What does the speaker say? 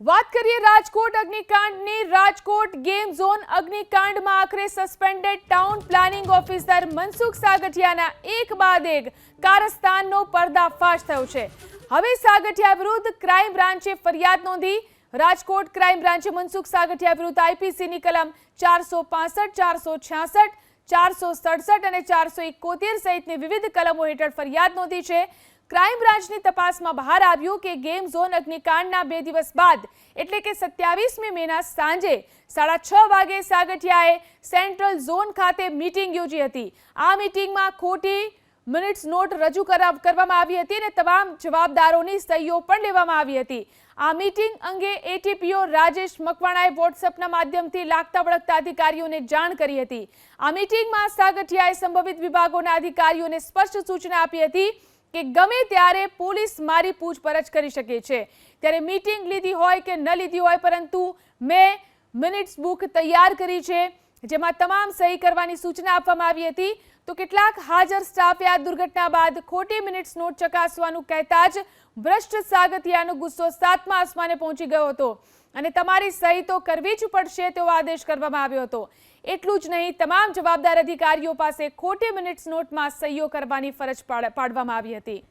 વાત કરીએ રાજકોટ અગ્નિકાંડની. રાજકોટ ગેમ ઝોન અગ્નિકાંડમાં આખરે suspended town planning officer Mansukh સાગઠિયાના એક બાદ એક કારસ્તાનનો પર્દાફાશ થયો છે. હવે સાગઠિયા વિરુદ્ધ ક્રાઇમ બ્રાન્ચે ફરિયાદ નોંધી. રાજકોટ ક્રાઇમ બ્રાન્ચે મનસુખ સાગઠિયા વિરુદ્ધ આઈપીસીની કલમ ચારસો પાસઠ, ચારસો છ્યાસઠ, ચારસો સડસઠ અને ચારસો એકોતેર સહિતની વિવિધ કલમો હેઠળ ફરિયાદ નોંધી છે. ક્રાઇમ બ્રાન્ચની તપાસમાં બહાર આવ્યું કે ગેમ ઝોન અગ્નિકાંડના બે દિવસ બાદ, એટલે કે સત્યાવીસમી મેના સાંજે સાડા છ વાગે સાગઠિયાએ સેન્ટ્રલ ઝોન ખાતે મિટિંગ યોજી હતી. આ મીટિંગમાં ખોટી મિનિટ્સ નોટ રજૂ કરાવ- કરવામાં આવી હતી અને તમામ જવાબદારોની સહીઓ પણ લેવામાં આવી હતી. આ મીટિંગ અંગે એટીપીઓ રાજેશ મકવાણાએ વોટ્સએપના માધ્યમથી લાગતા વળગતા અધિકારીઓને જાણ કરી હતી. આ મીટિંગમાં સાગઠિયાએ સંભવિત વિભાગોના અધિકારીઓને સ્પષ્ટ સૂચના આપી હતી કે ગમે ત્યારે પોલીસ મારી પૂછપરછ કરી શકે છે. ત્યારે મીટિંગ લીધી હોય કે ન લીધી હોય, પરંતુ મેં મિનિટ્સ બુક તૈયાર કરી છે. જેમાં તમામ સહી કરવાની સૂચના આપવામાં આવી હતી. તો કેટલાક હાજર સ્ટાફે આ દુર્ઘટના બાદ ખોટી મિનિટ્સ નોટ ચકાસવાનું કહેતા જ ભ્રષ્ટ સાગતિયાનો ગુસ્સો સાતમા આસમાને પહોંચી ગયો હતો. અને તમારી સહી તો કરવી જ પડશે તેવો આદેશ કરવામાં આવ્યો હતો. એટલું જ નહીં, તમામ જવાબદાર અધિકારીઓ પાસે ખોટી મિનિટ્સ નોટમાં સહીઓ કરવાની ફરજ પાડ- પાડવામાં આવી હતી.